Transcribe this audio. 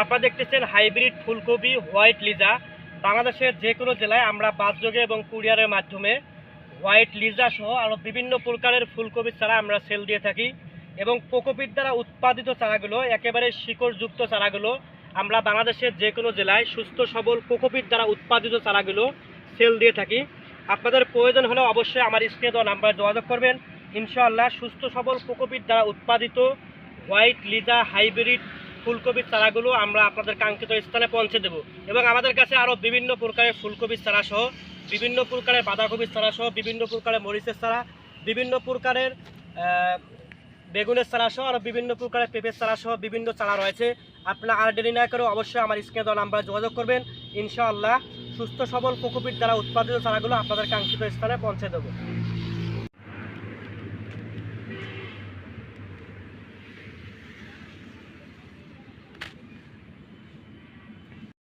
আপনারা দেখতেছেন হাইব্রিড ফুলকপি, হোয়াইট লিজা। বাংলাদেশের যে কোনো জেলায় আমরা বাসযোগে এবং কুরিয়ারের মাধ্যমে হোয়াইট লিজা সহ আরও বিভিন্ন প্রকারের ফুলকপির চারা আমরা সেল দিয়ে থাকি এবং কোকোপিট দ্বারা উৎপাদিত চারাগুলো, একেবারে শিকড়যুক্ত চারাগুলো আমরা বাংলাদেশের যে কোনো জেলায় সুস্থ, সবল কোকোপিট দ্বারা উৎপাদিত চারাগুলো সেল দিয়ে থাকি। আপনাদের প্রয়োজন হলে অবশ্যই আমার স্ক্রিনে দেওয়া নাম্বারে যোগাযোগ করবেন। ইনশাআল্লাহ সুস্থ, সবল কোকোপিট দ্বারা উৎপাদিত হোয়াইট লিজা হাইব্রিড ফুলকপির চারাগুলো আমরা আপনাদের কাঙ্ক্ষিত স্থানে পৌঁছে দেব। এবং আমাদের কাছে আরও বিভিন্ন প্রকারের ফুলকপির চারা সহ, বিভিন্ন প্রকারের বাঁধাকপির চারা সহ, বিভিন্ন প্রকারের মরিচের চারা, বিভিন্ন প্রকারের বেগুনের চারা সহ আরও বিভিন্ন প্রকারের পেঁপের চারা সহ বিভিন্ন চারা রয়েছে। আপনারা আর দেরি না করে অবশ্যই আমার স্ক্রিনে দেওয়া নাম্বারে যোগাযোগ করবেন। ইনশাআল্লাহ সুস্থ সবল কোকোপিট দ্বারা উৎপাদিত চারাগুলো আপনাদের কাঙ্ক্ষিত স্থানে পৌঁছে দেবো।